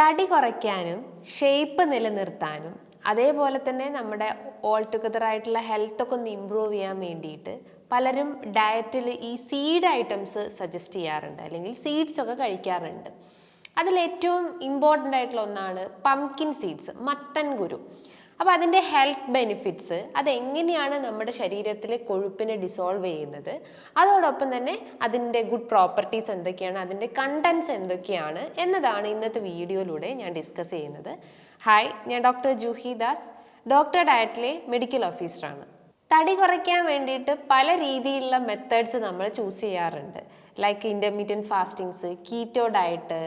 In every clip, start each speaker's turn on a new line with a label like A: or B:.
A: തടി കുറയ്ക്കാനും ഷേപ്പ് നിലനിർത്താനും അതേപോലെ തന്നെ നമ്മുടെ ഓൾ ടുഗദർ ആയിട്ടുള്ള ഹെൽത്ത് ഒക്കെ ഒന്ന് ഇമ്പ്രൂവ് ചെയ്യാൻ വേണ്ടിയിട്ട് പലരും ഡയറ്റിൽ ഈ സീഡ് ഐറ്റംസ് സജസ്റ്റ് ചെയ്യാറുണ്ട് അല്ലെങ്കിൽ സീഡ്സ് ഒക്കെ കഴിക്കാറുണ്ട്. അതിൽ ഏറ്റവും ഇമ്പോർട്ടന്റ് ആയിട്ടുള്ള ഒന്നാണ് പംകിൻ സീഡ്സ് മത്തൻ കുരു. അപ്പോൾ അതിന്റെ ഹെൽത്ത് ബെനിഫിറ്റ്സ് അതെങ്ങനെയാണ് നമ്മുടെ ശരീരത്തിലെ കൊഴുപ്പിനെ ഡിസോൾവ് ചെയ്യുന്നത്? അതോടൊപ്പം തന്നെ അതിന്റെ ഗുഡ് പ്രോപ്പർട്ടീസ് എന്തൊക്കെയാണ്? അതിന്റെ കണ്ടൻസ് എന്തൊക്കെയാണ്? എന്നതാണ് ഇന്നത്തെ വീഡിയോയിലൂടെ ഞാൻ ഡിസ്കസ് ചെയ്യുന്നത്. ഹായ് ഞാൻ ഡോക്ടർ ജൂഹി ദാസ്. ഡോക്ടർ ഡയറ്റിലെ മെഡിക്കൽ ഓഫീസറാണ് തടി കുറയ്ക്കാൻ വേണ്ടിയിട്ട് പല രീതിയിലുള്ള മെത്തേഡ്സ് നമ്മൾ ചൂസ് ചെയ്യാറുണ്ട്. Like intermittent fastings keto diet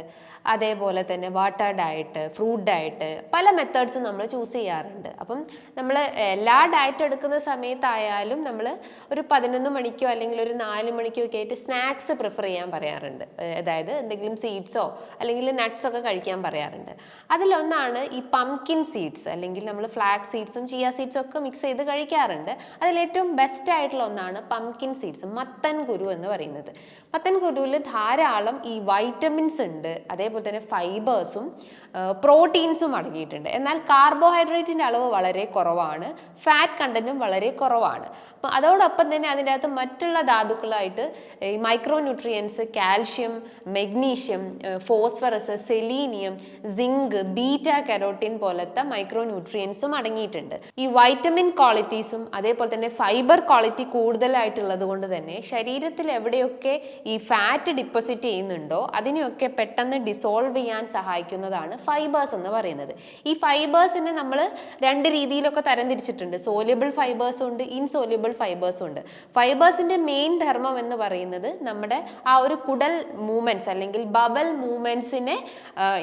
A: അതേപോലെ തന്നെ വാട്ടർ ഡയറ്റ് ഫ്രൂട്ട് ഡയറ്റ് പല മെത്തേഡ്സ് നമ്മൾ ചൂസ് ചെയ്യാറുണ്ട്. അപ്പം നമ്മൾ എല്ലാ ഡയറ്റ് എടുക്കുന്ന സമയത്തായാലും നമ്മൾ ഒരു പതിനൊന്ന് മണിക്കോ അല്ലെങ്കിൽ ഒരു നാല് മണിക്കോ ഒക്കെ ആയിട്ട് സ്നാക്സ് പ്രിഫർ ചെയ്യാൻ പറയാറുണ്ട്. അതായത് എന്തെങ്കിലും സീഡ്സോ അല്ലെങ്കിൽ നട്ട്സ് ഒക്കെ കഴിക്കാൻ പറയാറുണ്ട്. അതിലൊന്നാണ് ഈ പംകിൻ സീഡ്സ് അല്ലെങ്കിൽ നമ്മൾ ഫ്ലാക്സ് സീഡ്സും ചിയ സീഡ്സും ഒക്കെ മിക്സ് ചെയ്ത് കഴിക്കാറുണ്ട്. അതിലേറ്റവും ബെസ്റ്റ് ആയിട്ടുള്ള ഒന്നാണ് പംകിൻ സീഡ്സ് മത്തൻ ഗുരു എന്ന് പറയുന്നത്. മത്തൻ കുരുവിൽ ധാരാളം ഈ വൈറ്റമിൻസ് ഉണ്ട്. അതേപോലെ തന്നെ ഫൈബേഴ്സും പ്രോട്ടീൻസും അടങ്ങിയിട്ടുണ്ട്. എന്നാൽ കാർബോഹൈഡ്രേറ്റിന്റെ അളവ് വളരെ കുറവാണ്. ഫാറ്റ് കണ്ടന്റും വളരെ കുറവാണ്. അപ്പം അതോടൊപ്പം തന്നെ അതിന്റെ അകത്ത് മറ്റുള്ള ധാതുക്കളായിട്ട് ഈ micro nutrients calcium magnesium phosphorus selenium zinc beta carotene പോലത്തെ മൈക്രോ ന്യൂട്രിയൻസും അടങ്ങിയിട്ടുണ്ട്. ഈ വൈറ്റമിൻ ക്വാളിറ്റീസും അതേപോലെ തന്നെ ഫൈബർ ക്വാളിറ്റി കൂടുതലായിട്ടുള്ളത് കൊണ്ട് തന്നെ ശരീരത്തിൽ എവിടെയൊക്കെ ഈ ഫാറ്റ് ഡിപ്പോസിറ്റ് ചെയ്യുന്നുണ്ടോ അതിനെയൊക്കെ പെട്ടെന്ന് ഡിസോൾവ് ചെയ്യാൻ സഹായിക്കുന്നതാണ് ഫൈബേഴ്സ് എന്ന് പറയുന്നത്. ഈ ഫൈബേഴ്സിനെ നമ്മൾ രണ്ട് രീതിയിലൊക്കെ തരംതിരിച്ചിട്ടുണ്ട്. സോല്യബിൾ ഫൈബേഴ്സും ഉണ്ട് ഇൻസോല്യബിൾ ഫൈബേഴ്സും ഉണ്ട്. ഫൈബേഴ്സിന്റെ മെയിൻ ധർമ്മം എന്ന് പറയുന്നത് നമ്മുടെ ആ ഒരു കുടൽ മൂവ്മെന്റ്സ് അല്ലെങ്കിൽ ബബൽ മൂവ്മെന്റ്സിനെ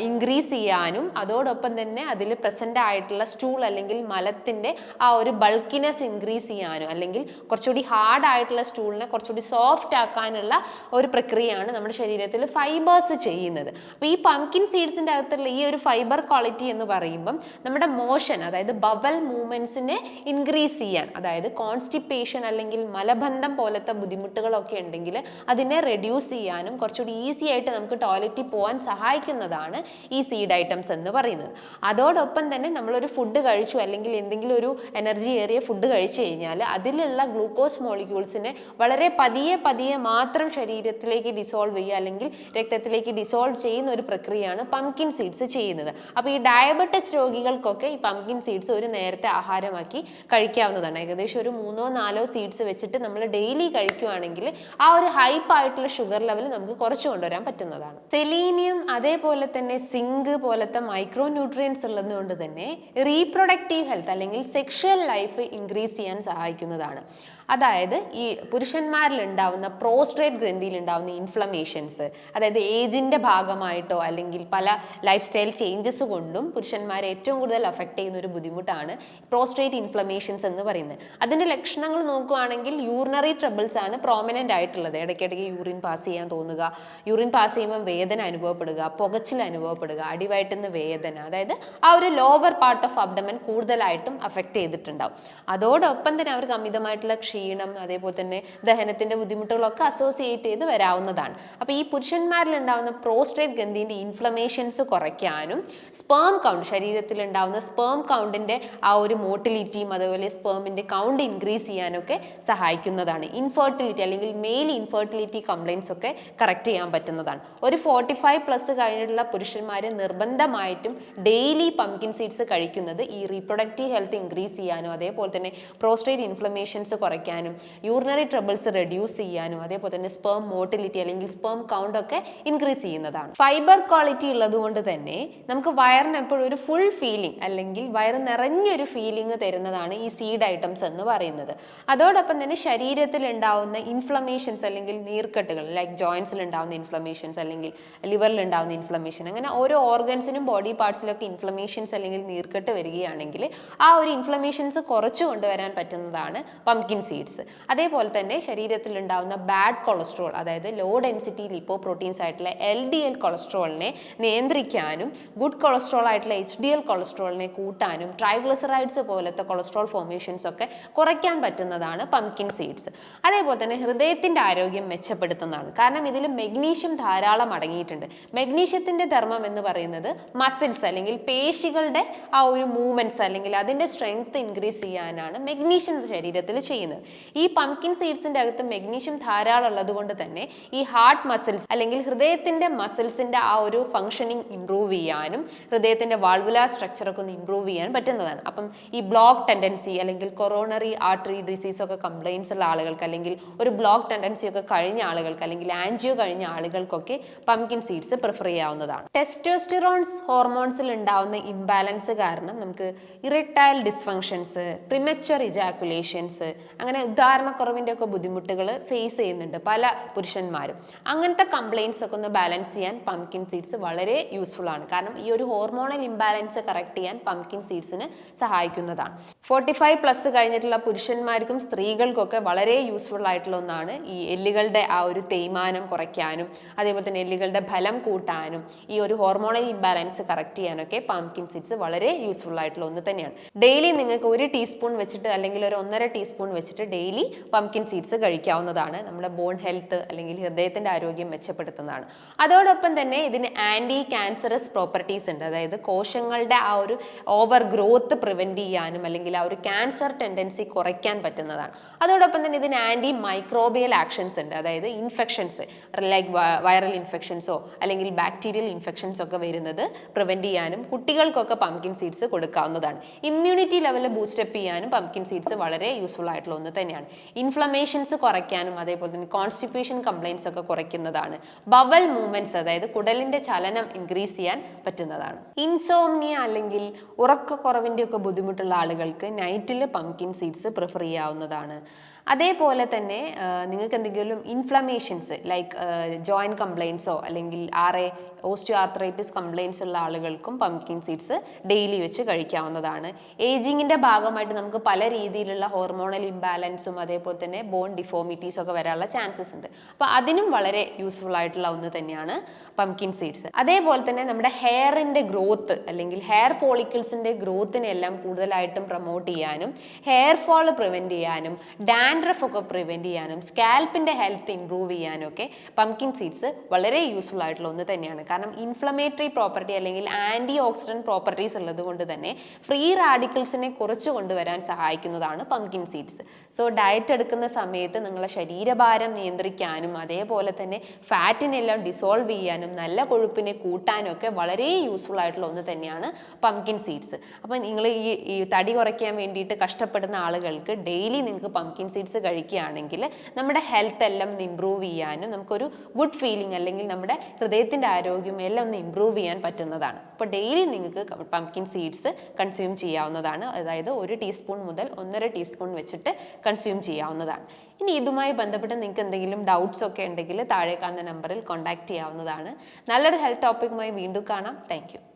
A: ഇൻക്രീസ് ചെയ്യാനും അതോടൊപ്പം തന്നെ അതിൽ പ്രസന്റ് ആയിട്ടുള്ള സ്റ്റൂൾ അല്ലെങ്കിൽ മലത്തിന്റെ ആ ഒരു ബൾക്കിനെസ് ഇൻക്രീസ് ചെയ്യാനും അല്ലെങ്കിൽ കുറച്ചുകൂടി ഹാർഡ് ആയിട്ടുള്ള സ്റ്റൂളിനെ കുറച്ചുകൂടി സോഫ്റ്റ് ആക്കാനുള്ള ഒരു പ്രക്രിയയാണ് നമ്മുടെ ശരീരത്തിൽ ഫൈബേഴ്സ് ചെയ്യുന്നത്. അപ്പോൾ ഈ പംകിൻ സീഡ്സിന്റെ അകത്തുള്ള ഈ ഒരു ഫൈബർ ക്വാളിറ്റി എന്ന് പറയുമ്പം നമ്മുടെ മോഷൻ അതായത് ബവൽ മൂവ്മെന്റ്സിനെ ഇൻക്രീസ് ചെയ്യാൻ അതായത് കോൺസ്റ്റിപ്പേഷൻ അല്ലെങ്കിൽ മലബന്ധം പോലത്തെ ബുദ്ധിമുട്ടുകളൊക്കെ ഉണ്ടെങ്കിൽ അതിനെ റെഡ്യൂസ് ചെയ്യാനും കുറച്ചുകൂടി ഈസി ആയിട്ട് നമുക്ക് ടോയ്ലറ്റിൽ പോകാൻ സഹായിക്കുന്നതാണ് ഈ സീഡ് ഐറ്റംസ് എന്ന് പറയുന്നത്. അതോടൊപ്പം തന്നെ നമ്മളൊരു ഫുഡ് കഴിച്ചു അല്ലെങ്കിൽ എന്തെങ്കിലും ഒരു എനർജി ഏറിയ ഫുഡ് കഴിച്ചു കഴിഞ്ഞാൽ അതിലുള്ള ഗ്ലൂക്കോസ് മോളിക്യൂൾസിനെ വളരെ പതിയെ പതിയെ മാത്രം ശരീരത്തിലേക്ക് ഡിസോൾവ് ചെയ്യുക അല്ലെങ്കിൽ രക്തത്തിലേക്ക് ഡിസോൾവ് ചെയ്യുന്ന ഒരു പ്രക്രിയയാണ് പംകിൻ സീഡ്സ് ചെയ്യുന്നത്. അപ്പോൾ ഈ ഡയബറ്റിസ് രോഗികൾക്കൊക്കെ ഈ പംകിൻ സീഡ്സ് ഒരു നേരത്തെ ആഹാരമാക്കി കഴിക്കാവുന്നതാണ്. ഏകദേശം ഒരു മൂന്നോ നാലോ സീഡ്സ് വെച്ചിട്ട് നമ്മൾ ഡെയിലി കഴിക്കുകയാണെങ്കിൽ ആ ഒരു ഹൈപ്പ് ആയിട്ടുള്ള ഷുഗർ ലെവൽ നമുക്ക് കുറച്ച് കൊണ്ടുവരാൻ പറ്റുന്നതാണ്. സെലീനിയം അതേപോലെ തന്നെ സിങ്ക് പോലത്തെ മൈക്രോ ന്യൂട്രിയൻസ് ഉള്ളതുകൊണ്ട് തന്നെ റീപ്രൊഡക്റ്റീവ് ഹെൽത്ത് അല്ലെങ്കിൽ സെക്ഷൽ ലൈഫ് ഇൻക്രീസ് ചെയ്യാൻ സഹായിക്കുന്നതാണ്. അതായത് ഈ പുരുഷന്മാരിൽ ഉണ്ടാവുന്ന പ്രോസ്ട്രേറ്റ് ഗ്രന്ഥിയിൽ ഉണ്ടാവുന്ന ഇൻഫ്ലമേഷൻസ് അതായത് ഏജിന്റെ ഭാഗമായിട്ടോ അല്ലെങ്കിൽ പല ലൈഫ് സ്റ്റൈൽ ചേഞ്ചസ് കൊണ്ടും പുരുഷന്മാരെ ഏറ്റവും കൂടുതൽ അഫക്റ്റ് ചെയ്യുന്ന ഒരു ബുദ്ധിമുട്ടാണ് പ്രോസ്ട്രേറ്റ് ഇൻഫ്ലമേഷൻസ് എന്ന് പറയുന്നത്. അതിന്റെ ലക്ഷണങ്ങൾ നോക്കുകയാണെങ്കിൽ യൂറിനറി ട്രബിൾസ് ആണ് പ്രോമിനന്റ് ആയിട്ടുള്ളത്. ഇടയ്ക്കിടയ്ക്ക് യൂറിൻ പാസ് ചെയ്യാൻ തോന്നുക യൂറിൻ പാസ് ചെയ്യുമ്പോൾ വേദന അനുഭവപ്പെടുക പുകച്ചിൽ അനുഭവപ്പെടുക അടിവയറ്റുന്ന വേദന അതായത് ആ ഒരു ലോവർ പാർട്ട് ഓഫ് അബ്ഡമൻ കൂടുതലായിട്ടും അഫക്റ്റ് ചെയ്തിട്ടുണ്ടാവും. അതോടൊപ്പം തന്നെ അവർക്ക് അമിതമായിട്ടുള്ള ക്ഷീണം അതേപോലെ തന്നെ ദഹനത്തിന്റെ ബുദ്ധിമുട്ടുകളൊക്കെ അസോസിയേറ്റ് ചെയ്ത് വരാവുന്നതാണ്. അപ്പോൾ ഈ പുരുഷന്മാരിൽ ഉണ്ടാകുന്ന പ്രോസ്ട്രേറ്റ് ഗന്ധീന്റെ ഇൻഫ്ലമേഷൻസ് കുറയ്ക്കാനും സ്പേം കൗണ്ട് ശരീരത്തിൽ ഉണ്ടാവുന്ന സ്പേം കൗണ്ടിന്റെ ആ ഒരു മോട്ടിലിറ്റിയും അതുപോലെ സ്പേമിന്റെ കൗണ്ട് ഇൻക്രീസ് ചെയ്യാനൊക്കെ സഹായിക്കുന്നതാണ്. ഇൻഫെർട്ടിലിറ്റി അല്ലെങ്കിൽ മെയിൽ ഇൻഫെർട്ടിലിറ്റി കംപ്ലയിൻസ് ഒക്കെ കറക്റ്റ് ചെയ്യാൻ പറ്റുന്നതാണ്. ഒരു ഫോർട്ടി ഫൈവ് പ്ലസ് കഴിഞ്ഞിട്ടുള്ള പുരുഷന്മാർ നിർബന്ധമായിട്ടും ഡെയിലി പംകിൻ സീഡ്സ് കഴിക്കുന്നത് ഈ റീപ്രൊഡക്റ്റീവ് ഹെൽത്ത് ഇൻക്രീസ് ചെയ്യാനും അതേപോലെ തന്നെ പ്രോസ്റ്റേറ്റ് ഇൻഫ്ലമേഷൻസ് കുറയ്ക്കാനും യൂറിനറി ട്രബിൾസ് റെഡ്യൂസ് ചെയ്യാനും അതേപോലെ തന്നെ സ്പേം മോട്ടിലിറ്റി അല്ലെങ്കിൽ സ്പേം കൗണ്ട് ഒക്കെ ഇൻക്രീസ് ചെയ്യുന്നതാണ്. ഫൈബർ ക്വാളിറ്റി ഉള്ളത് കൊണ്ട് നമുക്ക് വയറിന് എപ്പോഴും ഒരു ഫുൾ ഫീലിംഗ് അല്ലെങ്കിൽ വയറ് നിറഞ്ഞൊരു ഫീലിംഗ് തരുന്നതാണ് ഈ സീഡ് ഐറ്റംസ് എന്ന് പറയുന്നത്. അതോടൊപ്പം തന്നെ ശരീരത്തിൽ ഉണ്ടാവുന്ന ഇൻഫ്ലമേഷൻസ് അല്ലെങ്കിൽ നീർക്കെട്ടുകൾ ലൈക്ക് ജോയിൻസിൽ ഉണ്ടാവുന്ന ഇൻഫ്ലമേഷൻസ് അല്ലെങ്കിൽ ലിവറിൽ ഉണ്ടാവുന്ന ഇൻഫ്ലമേഷൻ അങ്ങനെ ഓരോ ഓർഗൻസിനും ബോഡി പാർട്സിലൊക്കെ ഇൻഫ്ലമേഷൻസ് അല്ലെങ്കിൽ നീർക്കെട്ട് വരികയാണെങ്കിൽ ആ ഒരു ഇൻഫ്ലമേഷൻസ് കുറച്ചു കൊണ്ടുവരാൻ പറ്റുന്നതാണ് പംകിൻ സീഡ്സ് അതേപോലെ തന്നെ ശരീരത്തിൽ ഉണ്ടാവുന്ന ബാഡ് കൊളസ്ട്രോൾ അതായത് ലോ ഡെൻസിറ്റി ലിപ്പോ പ്രോട്ടീൻസ് ആയിട്ടുള്ള എൽ ഡി എൽ കൊളസ്ട്രോളിനെ നിയന്ത്രിക്കാനും ഗുഡ് കൊളസ്ട്രോൾ ആയിട്ടുള്ള എച്ച് ഡി എൽ കൊളസ്ട്രോളിനെ കൂട്ടാനും ട്രൈഗ്ലിസറൈഡ്സ് പോലത്തെ കൊളസ്ട്രോൾ ഫോർമേഷൻസ് ഒക്കെ കുറയ്ക്കാൻ പറ്റുന്നതാണ് പംകിൻ സീഡ്സ് അതേപോലെ തന്നെ ഹൃദയത്തിന്റെ ആരോഗ്യം മെച്ചപ്പെടുത്തുന്നതാണ്. കാരണം ഇതിൽ മെഗ്നീഷ്യം ധാരാളം അടങ്ങിയിട്ടുണ്ട്. മെഗ്നീഷ്യത്തിന്റെ ധർമ്മം എന്ന് പറയുന്നത് മസിൽസ് അല്ലെങ്കിൽ പേശികളുടെ ആ ഒരു മൂവ്മെന്റ്സ് അല്ലെങ്കിൽ അതിന്റെ സ്ട്രെങ്ത് ഇൻക്രീസ് ചെയ്യാനാണ് മെഗ്നീഷ്യം ശരീരത്തിൽ ചെയ്യുന്നത്. ഈ പംകിൻ സീഡ്സിന്റെ അകത്ത് മെഗ്നീഷ്യം ധാരാളം ഉള്ളത് കൊണ്ട് തന്നെ ഈ ഹാർട്ട് മസിൽസ് അല്ലെങ്കിൽ ഹൃദയത്തിന്റെ മസിൽസിന്റെ ആ ഒരു ഫങ്ഷനിങ് ഇമ്പ്രൂവ് ചെയ്യാനും ഹൃദയത്തിന്റെ വാൾവുലാർ സ്ട്രക്ചറൊക്കെ ഒന്ന് ഇമ്പ്രൂവ് ചെയ്യാൻ പറ്റുന്നതാണ്. അപ്പം ഈ ബ്ലോക്ക് ടെൻഡൻസി അല്ലെങ്കിൽ കൊറോണറി ആർട്ടറി ഡിസീസ് ഒക്കെ കംപ്ലയിൻസ് ഉള്ള ആളുകൾക്ക് അല്ലെങ്കിൽ ഒരു ബ്ലോക്ക് ടെൻഡൻസി ഒക്കെ കഴിഞ്ഞ ആളുകൾക്ക് അല്ലെങ്കിൽ ആൻജിയോ കഴിഞ്ഞ ആളുകൾക്കൊക്കെ പംകിൻ സീഡ്സ് പ്രിഫർ ചെയ്യാവുന്നതാണ്. ടെസ്റ്റോസ്റ്റിറോൺസ് ഹോർമോൺസിൽ ഉണ്ടാവുന്ന ഇംബാലൻസ് കാരണം നമുക്ക് ഇറിറ്റൈൽ ഡിസ്ഫങ്ഷൻസ് പ്രിമച്വർ ഇജാക്കുലേഷൻസ് അങ്ങനെ ഉദാഹരണക്കുറവിന്റെ ഒക്കെ ബുദ്ധിമുട്ടുകൾ ഫേസ് ചെയ്യുന്നുണ്ട് പല പുരുഷന്മാരും. അങ്ങനത്തെ കംപ്ലയിൻസ് ഒക്കെ ഒന്ന് ബാലൻസ് ചെയ്യാൻ പംകിൻ സീഡ്സ് വളരെ യൂസ്ഫുൾ ആണ്. കാരണം ഈ ഒരു ഹോർമോണൽ ഇംബാലൻസ് കറക്റ്റ് ചെയ്യാൻ പംകിൻ സീഡ്സിന് സഹായിക്കുന്നതാണ്. ഫോർട്ടി ഫൈവ് പ്ലസ് കഴിഞ്ഞിട്ടുള്ള പുരുഷന്മാർക്കും സ്ത്രീകൾക്കൊക്കെ വളരെ യൂസ്ഫുൾ ആയിട്ടുള്ള ഒന്നാണ് ഈ എല്ലുകളുടെ ആ ഒരു തേയ്മാനം കുറയ്ക്കാനും അതേപോലെ തന്നെ എല്ലുകളുടെ ഫലം കൂട്ടാനും ഈ ഒരു ഹോർമോണൽ ഇംബാലൻസ് കറക്റ്റ് ചെയ്യാനൊക്കെ പംകിൻ സീഡ്സ് വളരെ യൂസ്ഫുൾ ആയിട്ടുള്ള ഒന്ന് തന്നെയാണ്. ഡെയിലി നിങ്ങൾക്ക് ഒരു ടീസ്പൂൺ വെച്ചിട്ട് അല്ലെങ്കിൽ ഒരു ഒന്നര ടീസ്പൂൺ വെച്ചിട്ട് ഡെയിലി പംകിൻ സീഡ്സ് കഴിക്കാവുന്നതാണ്. നമ്മുടെ ബോൺ ഹെൽത്ത് അല്ലെങ്കിൽ ഹൃദയത്തിന്റെ ആരോഗ്യം മെച്ചപ്പെടുത്തുന്നതാണ്. അതോടൊപ്പം തന്നെ ഇതിന് ആന്റി ക്യാൻസറസ് പ്രോപ്പർട്ടീസ് ഉണ്ട്. അതായത് കോശങ്ങളുടെ ആ ഒരു ഓവർ ഗ്രോത്ത് പ്രിവെന്റ് ചെയ്യാനും അല്ലെങ്കിൽ ആ ഒരു ക്യാൻസർ ടെൻഡൻസി കുറയ്ക്കാൻ പറ്റുന്നതാണ്. അതോടൊപ്പം തന്നെ ഇതിന് ആന്റി മൈക്രോബിയൽ ആക്ഷൻസ് ഉണ്ട്. അതായത് ഇൻഫെക്ഷൻസ് ലൈക്ക് വൈറൽ ഇൻഫെക്ഷൻസോ അല്ലെങ്കിൽ ബാക്ടീരിയൽ ഇൻഫെക്ഷൻസ് ഒക്കെ വരുന്നത് പ്രിവെന്റ് ചെയ്യാനും കുട്ടികൾക്കൊക്കെ പംകിൻ സീഡ്സ് കൊടുക്കാവുന്നതാണ്. ഇമ്മ്യൂണിറ്റി ലെവൽ ബൂസ്റ്റപ്പ് ചെയ്യാനും പംകിൻ സീഡ്സ് വളരെ യൂസ്ഫുൾ ആയിട്ടുള്ള ഒന്ന് തന്നെയാണ്. ഇൻഫ്ലമേഷൻസ് കുറയ്ക്കാനും അതേപോലെ തന്നെ കോൺസ്റ്റിപ്പേഷൻ കംപ്ലയിൻസ് ഒക്കെ കുറയ്ക്കുന്നതാണ്. ബവൽ മൂവ്മെന്റ്സ് അതായത് കുടലിന്റെ ചലനം ഇൻക്രീസ് ചെയ്യാൻ പറ്റുന്നതാണ്. ഇൻസോംനിയ അല്ലെങ്കിൽ ഉറക്കക്കുറവിന്റെയൊക്കെ ബുദ്ധിമുട്ടുള്ള ആളുകൾക്ക് നൈറ്റിൽ പംകിൻ സീഡ്സ് പ്രിഫർ ചെയ്യാവുന്നതാണ്. അതേപോലെ തന്നെ നിങ്ങൾക്ക് എന്തെങ്കിലും ഇൻഫ്ലമേഷൻസ് ലൈക്ക് ജോയിന്റ് കംപ്ലയിൻസോ അല്ലെങ്കിൽ ആറെ ഓസ്റ്റിയോ ആർത്രൈറ്റിസ് കംപ്ലയിൻസ് ഉള്ള ആളുകൾക്കും പംകിൻ സീഡ്സ് ഡെയിലി വെച്ച് കഴിക്കാവുന്നതാണ്. ഏജിങ്ങിന്റെ ഭാഗമായിട്ട് നമുക്ക് പല രീതിയിലുള്ള ഹോർമോണൽ ഇംബാലൻസും അതേപോലെ തന്നെ ബോൺ ഡിഫോമിറ്റീസ് ഒക്കെ വരാനുള്ള ചാൻസസ് ഉണ്ട്. അപ്പോൾ അതിനും വളരെ യൂസ്ഫുൾ ആയിട്ടുള്ള ഒന്ന് തന്നെയാണ് പംകിൻ സീഡ്സ് അതേപോലെ തന്നെ നമ്മുടെ ഹെയറിന്റെ ഗ്രോത്ത് അല്ലെങ്കിൽ ഹെയർ ഫോളിക്കിൾസിന്റെ ഗ്രോത്തിനെല്ലാം കൂടുതലായിട്ടും പ്രൊമോട്ട് ചെയ്യാനും ഹെയർ ഫോൾ പ്രിവെന്റ് ചെയ്യാനും ഡാൻഡ്രഫ് ഒക്കെ പ്രിവെന്റ് ചെയ്യാനും സ്കാൽപ്പിന്റെ ഹെൽത്ത് ഇമ്പ്രൂവ് ചെയ്യാനും ഒക്കെ പംകിൻ സീഡ്സ് വളരെ യൂസ്ഫുൾ ആയിട്ടുള്ള ഒന്ന് തന്നെയാണ്. കാരണം ഇൻഫ്ലമേറ്ററി പ്രോപ്പർട്ടി അല്ലെങ്കിൽ ആന്റി ഓക്സിഡന്റ് പ്രോപ്പർട്ടീസ് ഉള്ളത് കൊണ്ട് തന്നെ ഫ്രീ റാഡിക്കൽസിനെ കുറച്ച് കൊണ്ടുവരാൻ സഹായിക്കുന്നതാണ് പംകിൻ സീഡ്സ് സോ ഡയറ്റ് എടുക്കുന്ന സമയത്ത് നിങ്ങളെ ശരീരഭാരം നിയന്ത്രിക്കാനും അതേപോലെ തന്നെ ഫാറ്റിനെല്ലാം ഡിസോൾവ് ചെയ്യാനും നല്ല കൊഴുപ്പിനെ കൂട്ടാനും ഒക്കെ വളരെ യൂസ്ഫുൾ ആയിട്ടുള്ള ഒന്ന് തന്നെയാണ് പംകിൻ സീഡ്സ് അപ്പം നിങ്ങൾ ഈ ഈ തടി കുറയ്ക്കാൻ വേണ്ടിയിട്ട് കഷ്ടപ്പെടുന്ന ആളുകൾക്ക് ഡെയിലി നിങ്ങൾക്ക് പംകിൻ സീഡ്സ് കഴിക്കുകയാണെങ്കിൽ നമ്മുടെ ഹെൽത്ത് എല്ലാം ഒന്ന് ഇമ്പ്രൂവ് ചെയ്യാനും നമുക്കൊരു ഗുഡ് ഫീലിംഗ് അല്ലെങ്കിൽ നമ്മുടെ ഹൃദയത്തിന്റെ ആരോഗ്യം എല്ലാം ഒന്ന് ഇമ്പ്രൂവ് ചെയ്യാൻ പറ്റുന്നതാണ്. അപ്പോൾ ഡെയിലി നിങ്ങൾക്ക് പംകിൻ സീഡ്സ് കൺസ്യൂം ചെയ്യാവുന്നതാണ്. അതായത് ഒരു ടീസ്പൂൺ മുതൽ ഒന്നര ടീസ്പൂൺ വെച്ചിട്ട് കൺസ്യൂം ചെയ്യാവുന്നതാണ്. ഇനി ഇതുമായി ബന്ധപ്പെട്ട് നിങ്ങൾക്ക് എന്തെങ്കിലും ഡൗട്ട്സ് ഒക്കെ ഉണ്ടെങ്കിൽ താഴെ കാണുന്ന നമ്പറിൽ കോൺടാക്ട് ചെയ്യാവുന്നതാണ്. നല്ലൊരു ഹെൽത്ത് ടോപ്പിക്കുമായി വീണ്ടും കാണാം. താങ്ക്